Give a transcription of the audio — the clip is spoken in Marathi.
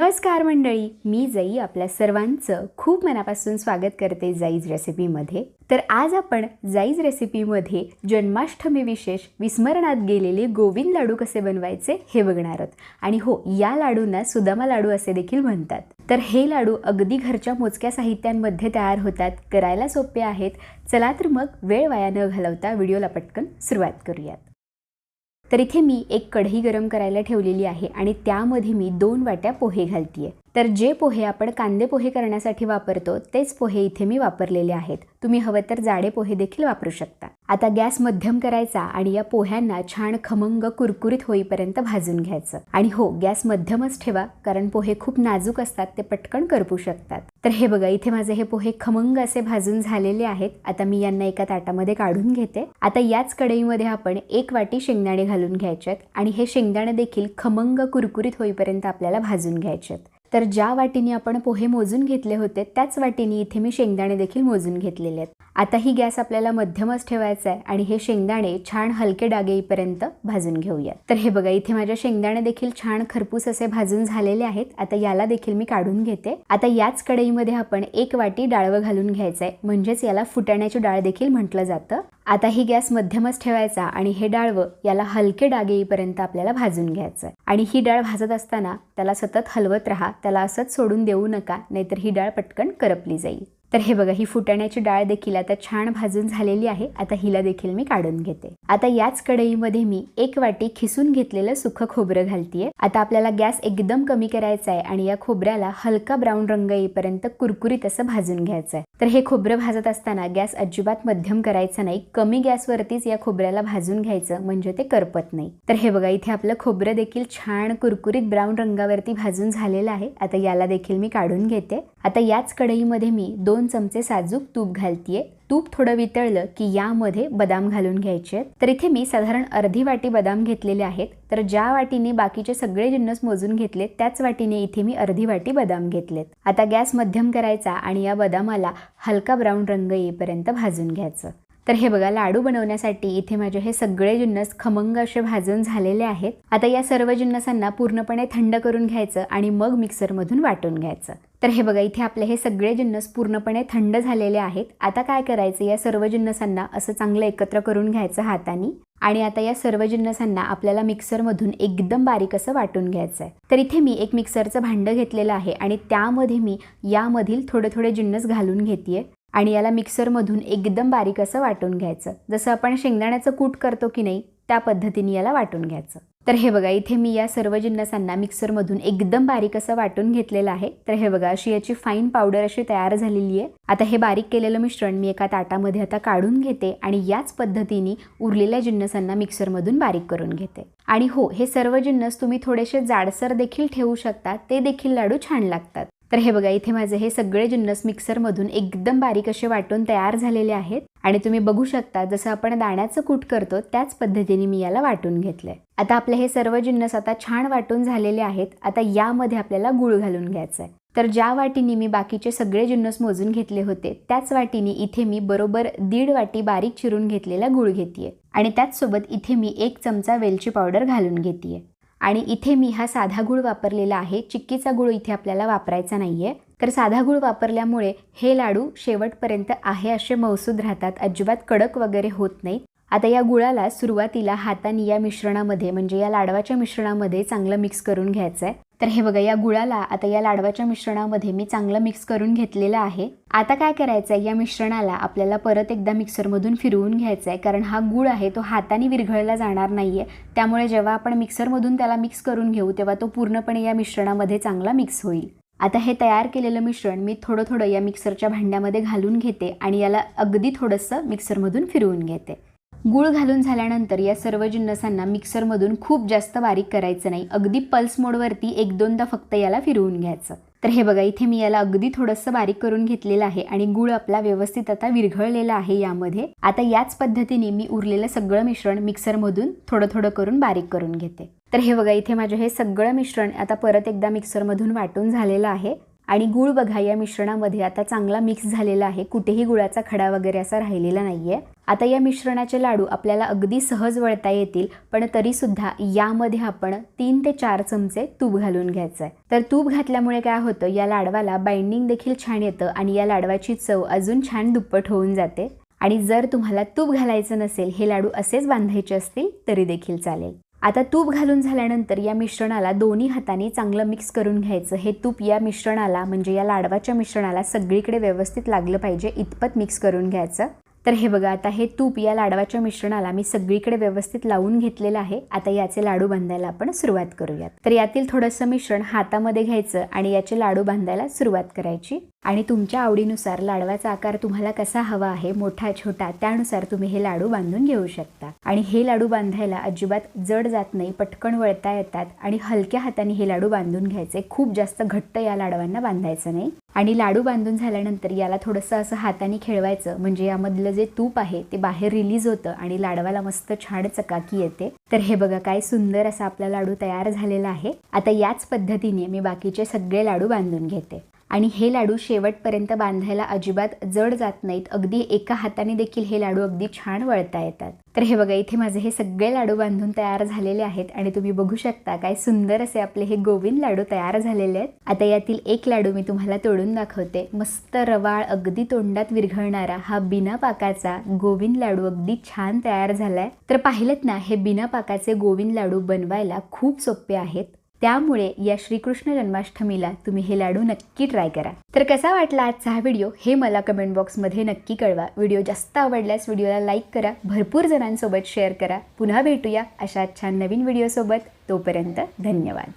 नमस्कार मंडळी मी जाई आपल्या सर्वांचं खूप मनापासून स्वागत करते जाईज रेसिपीमध्ये. तर आज आपण जाईज रेसिपीमध्ये जन्माष्टमी विशेष विस्मरणात गेलेले गोविंद लाडू कसे बनवायचे हे बघणार आहोत. आणि हो या लाडूंना सुदामा लाडू असे देखील म्हणतात. तर हे लाडू अगदी घरच्या मोजक्या साहित्यांमध्ये तयार होतात करायला सोपे आहेत. चला तर मग वेळ वाया न घालवता व्हिडिओला पटकन सुरुवात करूयात. तर इथे मी एक कढई गरम करायला ठेवलेली आहे आणि त्यामध्ये मी दोन वाट्या पोहे घालते आहे तर जे पोहे आपण कांदे पोहे करण्यासाठी वापरतो तेच पोहे इथे मी वापरलेले आहेत. तुम्ही हवं तर जाडे पोहे देखील वापरू शकता. आता गॅस मध्यम करायचा आणि या पोह्यांना छान खमंग कुरकुरीत होईपर्यंत भाजून घ्यायचं. आणि हो गॅस मध्यमच ठेवा कारण पोहे खूप नाजूक असतात ते पटकन करपू शकतात. तर हे बघा इथे माझे हे पोहे खमंग असे भाजून झालेले आहेत. आता मी यांना एका ताटामध्ये काढून घेते. आता याच कढईमध्ये आपण एक वाटी शेंगदाणे घालून घ्यायचे आणि हे शेंगदाणे देखील खमंग कुरकुरीत होईपर्यंत आपल्याला भाजून घ्यायचे तर ज्या वाटीने आपण पोहे मोजून घेतले होते त्याच वाटीने इथे मी शेंगदाणे देखील मोजून घेतलेले आहेत. आता ही गॅस आपल्याला मध्यमच ठेवायचा आहे आणि हे शेंगदाणे छान हलके डागेईपर्यंत भाजून घेऊयात. तर हे बघा इथे माझ्या शेंगदाणे देखील छान खरपूस असे भाजून झालेले आहेत. आता याला देखील मी काढून घेते. आता याच कढईमध्ये आपण एक वाटी डाळवं घालून घ्यायचंय. म्हणजेच याला फुटाण्याची डाळ देखील म्हटलं जातं. आता ही गॅस मध्यमच ठेवायचा आणि हे डाळवं याला हलके डाग येईपर्यंत आपल्याला भाजून घ्यायचं आणि ही डाळ भाजत असताना त्याला सतत हलवत राहा. त्याला असंच सोडून देऊ नका नाहीतर ही डाळ पटकन करपली जाईल. तर हे बघा ही फुटाण्याची डाळ देखील आता छान भाजून झालेली आहे. आता हिला देखील मी काढून घेते. आता याच कढईमध्ये मी एक वाटी खिसून घेतलेलं सुखं खोबरं घालतीये. आता आपल्याला गॅस एकदम कमी करायचा आहे आणि या खोबऱ्याला हलका ब्राऊन रंग येईपर्यंत कुरकुरीत असं भाजून घ्यायचं आहे तर हे खोबरं भाजत असताना गॅस अजिबात मध्यम करायचा नाही. कमी गॅसवरतीच या खोबऱ्याला भाजून घ्यायचं म्हणजे ते करपत नाही. तर हे बघा इथे आपलं खोबरं देखील छान कुरकुरीत ब्राऊन रंगावरती भाजून झालेलं आहे. आता याला देखील मी काढून घेते. आता याच कढईमध्ये मी दोन चमचे साजूक तूप घालतीये. तूप थोडं वितळलं की यामध्ये बदाम घालून घ्यायचे तर इथे मी साधारण अर्धी वाटी बदाम घेतलेले आहेत. तर ज्या वाटीने बाकीचे सगळे जिन्नस मोजून घेतले त्याच वाटीने इथे मी अर्धी वाटी बदाम घेतलेत. आता गॅस मध्यम करायचा आणि या बदामाला हलका ब्राऊन रंग येईपर्यंत भाजून घ्यायचं. तर हे बघा लाडू बनवण्यासाठी इथे माझे हे सगळे जिन्नस खमंग असे भाजून झालेले आहेत. आता या सर्व जिन्नसांना पूर्णपणे थंड करून घ्यायचं आणि मग मिक्सरमधून वाटून घ्यायचं. तर हे बघा इथे आपले हे सगळे जिन्नस पूर्णपणे थंड झालेले आहेत. आता काय करायचं या सर्व जिन्नसांना असं चांगलं एकत्र करून घ्यायचं हाताने आणि आता या सर्व जिन्नसांना आपल्याला मिक्सरमधून एकदम बारीक असं वाटून घ्यायचं आहे तर इथे मी एक मिक्सरचं भांडं घेतलेलं आहे आणि त्यामध्ये मी यामधील थोडे थोडे जिन्नस घालून घेते आणि याला मिक्सरमधून एकदम बारीक असं वाटून घ्यायचं. जसं आपण शेंगदाण्याचं कूट करतो की नाही त्या पद्धतीने याला वाटून घ्यायचं. तर हे बघा इथे मी या सर्व जिन्नसांना मिक्सरमधून एकदम बारीक असं वाटून घेतलेलं आहे. तर हे बघा अशी याची फाईन पावडर अशी तयार झालेली आहे. आता हे बारीक केलेलं मिश्रण मी एका ताटामध्ये आता काढून घेते आणि याच पद्धतीने उरलेल्या जिन्नसांना मिक्सरमधून बारीक करून घेते. आणि हो हे सर्व जिन्नस तुम्ही थोडेसे जाडसर देखील ठेवू शकता ते देखील लाडू छान लागतात. तर हे बघा इथे माझे हे सगळे जिन्नस मिक्सरमधून एकदम बारीक असे वाटून तयार झालेले आहेत. आणि तुम्ही बघू शकता जसं आपण दाण्याचं कूट करतो त्याच पद्धतीने मी याला वाटून घेतलंय. आता आपले हे सर्व जिन्नस आता छान वाटून झालेले आहेत. आता यामध्ये आपल्याला गुळ घालून घ्यायचं आहे तर ज्या वाटीने मी बाकीचे सगळे जिन्नस मोजून घेतले होते त्याच वाटीने इथे मी बरोबर दीड वाटी बारीक चिरून घेतलेला गुळ घेतेय. आणि त्याचसोबत इथे मी एक चमचा वेलची पावडर घालून घेते आणि इथे मी हा साधा गुळ वापरलेला आहे. चिक्कीचा गुळ इथे आपल्याला वापरायचा नाहीये. तर साधा गुळ वापरल्यामुळे हे लाडू शेवटपर्यंत आहे असे मौसूद राहतात. अजिबात कडक वगैरे होत नाहीत. आता या गुळाला सुरुवातीला हाताने या मिश्रणामध्ये म्हणजे या लाडवाच्या मिश्रणामध्ये चांगलं मिक्स करून घ्यायचं आहे तर हे बघा या गुळाला आता या लाडवाच्या मिश्रणामध्ये मी चांगलं मिक्स करून घेतलेलं आहे. आता काय करायचं आहे या मिश्रणाला आपल्याला परत एकदा मिक्सरमधून फिरवून घ्यायचं आहे कारण हा गुळ आहे तो हाताने विरघळला जाणार नाही आहे त्यामुळे जेव्हा आपण मिक्सरमधून त्याला मिक्स करून घेऊ तेव्हा तो पूर्णपणे या मिश्रणामध्ये चांगला मिक्स होईल. आता हे तयार केलेलं मिश्रण मी थोडं थोडं या मिक्सरच्या भांड्यामध्ये घालून घेते आणि याला अगदी थोडंसं मिक्सरमधून फिरवून घेते. गूळ घालून झाल्यानंतर या सर्व जिन्नसांना मिक्सरमधून खूप जास्त बारीक करायचं नाही. अगदी पल्स मोडवरती एक दोनदा फक्त याला फिरवून घ्यायचं. तर हे बघा इथे मी याला अगदी थोडंसं बारीक करून घेतलेलं आहे आणि गुळ आपला व्यवस्थित आता विरघळलेला आहे यामध्ये. आता याच पद्धतीने मी उरलेलं सगळं मिश्रण मिक्सरमधून थोडं थोडं करून बारीक करून घेते. तर हे बघा इथे माझं हे सगळं मिश्रण आता परत एकदा मिक्सरमधून वाटून झालेलं आहे. आणि गुळ बघा या मिश्रणामध्ये आता चांगला मिक्स झालेला आहे. कुठेही गुळाचा खडा वगैरे असा राहिलेला नाहीये. आता या मिश्रणाचे लाडू आपल्याला अगदी सहज वळता येतील पण तरीसुद्धा यामध्ये आपण तीन ते चार चमचे तूप घालून घ्यायचं आहे तर तूप घातल्यामुळे काय होतं या लाडवाला बाइंडिंग देखील छान येतं आणि या लाडवाची चव अजून छान दुप्पट होऊन जाते. आणि जर तुम्हाला तूप घालायचं नसेल हे लाडू असेच बांधायचे असतील तरी देखील चालेल. आता तूप घालून झाल्यानंतर या मिश्रणाला दोन्ही हाताने चांगलं मिक्स करून घ्यायचं. हे तूप या मिश्रणाला म्हणजे या लाडवाच्या मिश्रणाला सगळीकडे व्यवस्थित लागलं पाहिजे. इतपत मिक्स करून घ्यायचं. तर हे बघा आता हे तूप या लाडवाच्या मिश्रणाला मी सगळीकडे व्यवस्थित लावून घेतलेलं आहे. आता याचे लाडू बांधायला आपण सुरुवात करूयात. तर यातील थोडंसं मिश्रण हातामध्ये घ्यायचं आणि याचे लाडू बांधायला सुरुवात करायची. आणि तुमच्या आवडीनुसार लाडवाचा आकार तुम्हाला कसा हवा आहे मोठा छोटा त्यानुसार तुम्ही हे लाडू बांधून घेऊ शकता. आणि हे लाडू बांधायला अजिबात जड जात नाही पटकन वळता येतात. आणि हलक्या हाताने हे लाडू बांधून घ्यायचे. खूप जास्त घट्ट या लाडवांना बांधायचं नाही. आणि लाडू बांधून झाल्यानंतर याला थोडंसं असं हाताने खेळवायचं. म्हणजे यामधलं जे तूप आहे ते बाहेर रिलीज होतं आणि लाडवाला मस्त छान चकाकी येते. तर हे बघा काय सुंदर असा आपला लाडू तयार झालेला आहे. आता याच पद्धतीने मी बाकीचे सगळे लाडू बांधून घेते. आणि हे लाडू शेवटपर्यंत बांधायला अजिबात जड जात नाहीत. अगदी एका हाताने देखील हे लाडू अगदी छान वळता येतात. तर हे बघा इथे माझे हे सगळे लाडू बांधून तयार झालेले आहेत आणि तुम्ही बघू शकता काय सुंदर असे आपले हे गोविंद लाडू तयार झालेले आहेत. आता यातील एक लाडू मी तुम्हाला तोडून दाखवते. मस्त रवाळ अगदी तोंडात विरघळणारा हा बिना पाकाचा गोविंद लाडू अगदी छान तयार झालाय. तर पाहिलं ना हे बिना पाकाचे गोविंद लाडू बनवायला खूप सोपे आहेत. त्यामुळे या श्रीकृष्ण जन्माष्टमीला तुम्ही हे लाडू नक्की ट्राय करा. तर कसा वाटला आजचा हा व्हिडिओ हे मला कमेंट बॉक्समध्ये नक्की कळवा. व्हिडिओ जास्त आवडल्यास व्हिडिओला लाईक करा भरपूर जणांसोबत शेअर करा. पुन्हा भेटूया अशा छान नवीन व्हिडिओसोबत तोपर्यंत धन्यवाद.